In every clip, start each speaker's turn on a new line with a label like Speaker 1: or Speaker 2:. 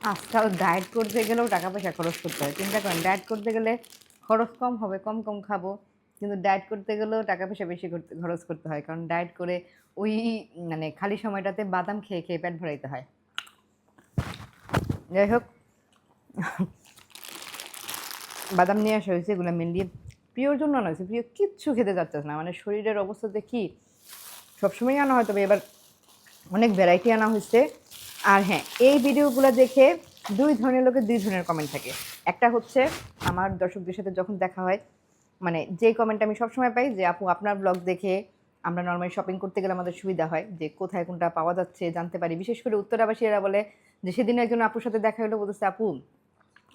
Speaker 1: আজকাল ডায়েট করতে গেলেও টাকা পয়সা খরচ করতে হয়। চিন্তা করেন ডায়েট করতে গেলে খরচ কম হবে, কম কম খাব। কিন্তু ডায়েট করতে গেলেও টাকা পয়সা বেশি করতে, খরচ করতে হয়। কারণ ডায়েট করে ওই মানে খালি সময়টাতে বাদাম খেয়ে খেয়ে পেট ভরাইতে হয়। যাই হোক, বাদাম নিয়ে আসা হয়েছে, এগুলো মেনলি প্রিয়র জন্য আনা হয়েছে প্রিয় কিচ্ছু খেতে যাচ্ছে না। মানে শরীরের অবস্থাতে কি সবসময় আনা হয়, তবে এবার অনেক ভ্যারাইটি আনা হয়েছে। আর হ্যাঁ এই ভিডিওগুলো দেখে দুই ধরনের লোকের দুই ধরনের কমেন্ট থাকে। একটা হচ্ছে আমার দর্শকদের সাথে যখন দেখা হয় মানে যে কমেন্ট আমি সবসময় পাই যে, আপু, আপনার ব্লগ দেখে আমরা নর্মালি শপিং করতে গেলে আমাদের সুবিধা হয়, যে কোথায় কোনটা পাওয়া যাচ্ছে, জানতে পারি। বিশেষ করে উত্তরাবাসীরা বলে যে সেদিন একজন আপুর সাথে দেখা হলো, বলতেছে, আপু,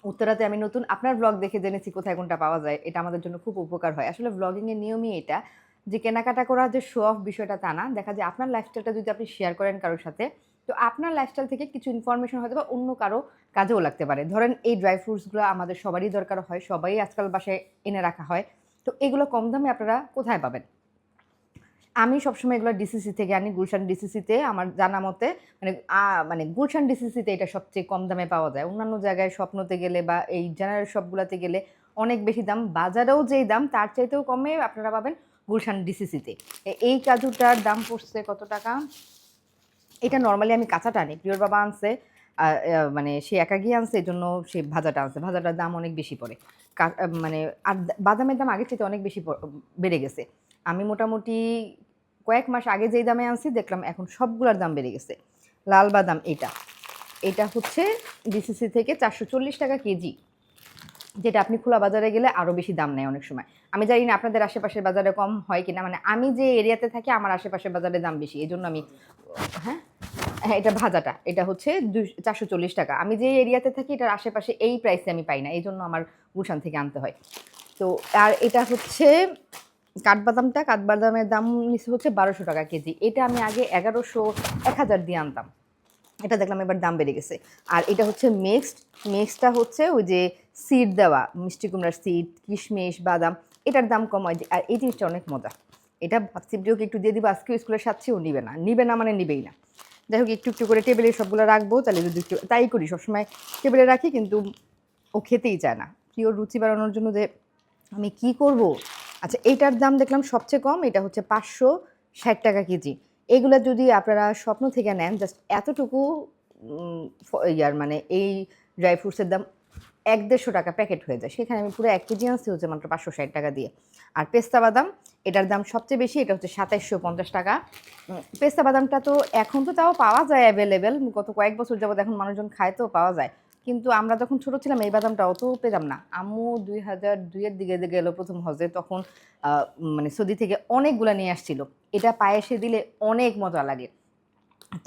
Speaker 1: উত্তরাতে আমি নতুন আপনার ব্লগ দেখে জেনেছি কোথায় কোনটা পাওয়া যায়, এটা আমাদের জন্য খুব উপকার হয়। আসলে ব্লগিংয়ের নিয়মই এটা যে, কেনাকাটা করা যে শো অফ বিষয়টা তা না। দেখা যায় আপনার লাইফস্টাইলটা যদি আপনি শেয়ার করেন কারোর সাথে তো আপনার লাইফস্টাইল থেকে কিছু ইনফরমেশন হয়তো বা অন্য কারও কাজেও লাগতে পারে। ধরেন এই ড্রাই ফ্রুটসগুলো আমাদের সবারই দরকার হয়, সবাই আজকাল বাসায় এনে রাখা হয়। তো এগুলো কম দামে আপনারা কোথায় পাবেন? আমি সবসময় এগুলো ডিসিসি থেকে আনি, গুলশান ডিসিসিতে আমার জানা মতে মানে মানে গুলশান ডিসিসিতে এটা সবচেয়ে কম দামে পাওয়া যায়। অন্যান্য জায়গায় স্বপ্নতে গেলে বা এই জেনারেল শপগুলোতে গেলে অনেক বেশি দাম। বাজারেও যেই দাম, তার চাইতেও কমে আপনারা পাবেন গুলশান ডিসিসিতে এই কাজুটার দাম পড়ছে কত টাকা? এটা নর্মালি আমি কাঁচাটা আনি প্রিয়র বাবা আনছে মানে সে একা গিয়ে আনছে এই জন্য সে ভাজাটা আনছে। ভাজাটার দাম অনেক বেশি পড়ে। মানে আর বাদামের দাম আগের থেকে অনেক বেশি বেড়ে গেছে। আমি মোটামুটি কয়েক মাস আগে যেই দামে আনছি, দেখলাম এখন সবগুলোর দাম বেড়ে গেছে। লাল বাদাম এটা। এটা হচ্ছে ডিসিসি থেকে চারশো চল্লিশ টাকা কেজি, যেটা আপনি খোলা বাজারে গেলে আরও বেশি দাম নেয় অনেক সময়। আমি জানি না আপনাদের আশেপাশের বাজারে কম হয় কিনা মানে আমি যে এরিয়াতে থাকি, আমার আশেপাশের বাজারে দাম বেশি এই জন্য আমি হ্যাঁ? হ্যাঁ এটা ভাজাটা। এটা হচ্ছে চারশো চল্লিশ টাকা। আমি যে এরিয়াতে থাকি, এটার আশেপাশে এই প্রাইসে আমি পাই না। এই জন্য আমার গুলশান থেকে আনতে হয়। তো, আর এটা হচ্ছে কাঠবাদামটা। কাঠবাদামের দাম নিচে হচ্ছে বারোশো টাকা কেজি। এটা আমি আগে এগারোশো, এক হাজার দিয়ে আনতাম। এটা দেখলাম এবার দাম বেড়ে গেছে। আর এটা হচ্ছে মিক্সড মিক্সডটা হচ্ছে ওই যে সিড দেওয়া। মিষ্টি কুমড়ার সিড কিশমিশ, বাদাম। এটার দাম কম হয়। আর এই জিনিসটা অনেক মজা। এটা ভাবছি একটু দিয়ে দিব। আজকে স্কুলে সাথেও নিবে না। নিবে না মানে নিবেই না। যাই হোক, একটু একটু করে টেবিলে সবগুলো রাখব, তাহলে যদি একটু তাই করি, সবসময় টেবিলে রাখি, কিন্তু ও খেতেই চায় না। প্রিয় রুচি বাড়ানোর জন্য যে আমি কি করব? আচ্ছা এইটার দাম দেখলাম সবচেয়ে কম, এটা হচ্ছে পাঁচশো ষাট টাকা কেজি। এগুলো যদি আপনারা স্বপ্ন থেকে নেন জাস্ট এতটুকু ইয়ার মানে এই ড্রাই ফ্রুটসের দাম এক দেড়শো টাকা প্যাকেট হয়ে যায়। সেখানে আমি পুরো এক কেজি আনছি, হচ্ছে মাত্র পাঁচশো ষাট টাকা দিয়ে। আর পেস্তা বাদাম এটার দাম সবচেয়ে বেশি, এটা হচ্ছে সাতাইশশো পঞ্চাশ টাকা। পেস্তা বাদামটা তো এখন তো তাও পাওয়া যায় অ্যাভেলেবেল গত কয়েক বছর যাবত এখন মানুষজন খায় তো পাওয়া যায়। কিন্তু আমরা যখন ছোটো ছিলাম, এই বাদামটা অত পেতাম না। আম্মু দুই হাজার দুইয়ের দিকে গেলো প্রথম হজে, তখন মানে সৌদি থেকে অনেকগুলা নিয়ে আসছিল। এটা পায়েসে দিলে অনেক মজা লাগে।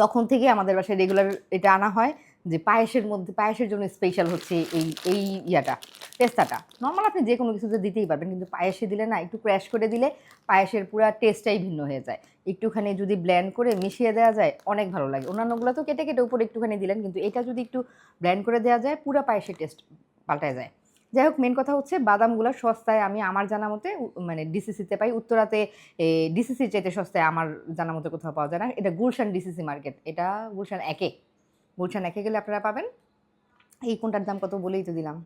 Speaker 1: তখন থেকে আমাদের বাসায় রেগুলার এটা আনা হয়। যে পায়েসের মধ্যে, পায়েসের জন্য স্পেশাল হচ্ছে এই এই ইয়াটা, পেস্তাটা। নর্মাল আপনি যে কোনো কিছুতে দিতেই পারবেন, কিন্তু পায়েসে দিলে না, একটু ক্র্যাশ করে দিলে পায়েসের পুরো টেস্টটাই ভিন্ন হয়ে যায়। একটুখানি যদি ব্ল্যান্ড করে মিশিয়ে দেওয়া যায়, অনেক ভালো লাগে। অন্যান্যগুলো তো কেটে কেটে উপরে একটুখানি দিলেন, কিন্তু এটা যদি একটু ব্ল্যান্ড করে দেওয়া যায়, পুরো পায়েসের টেস্ট পাল্টায় যায়। যাই হোক মেন কথা হচ্ছে বাদামগুলো সস্তায় আমি আমার জানা মতে মানে ডিসিসিতে পাই। উত্তরাতে ডিসিসির চাইতে সস্তায় আমার জানা মতে কোথাও পাওয়া যায় না। এটা গুলশান ডিসিসি মার্কেট এটা গুলশান একে। গুলশান একে গেলে আপনারা পাবেন। এই কোনটার দাম কত বলেই তো দিলাম।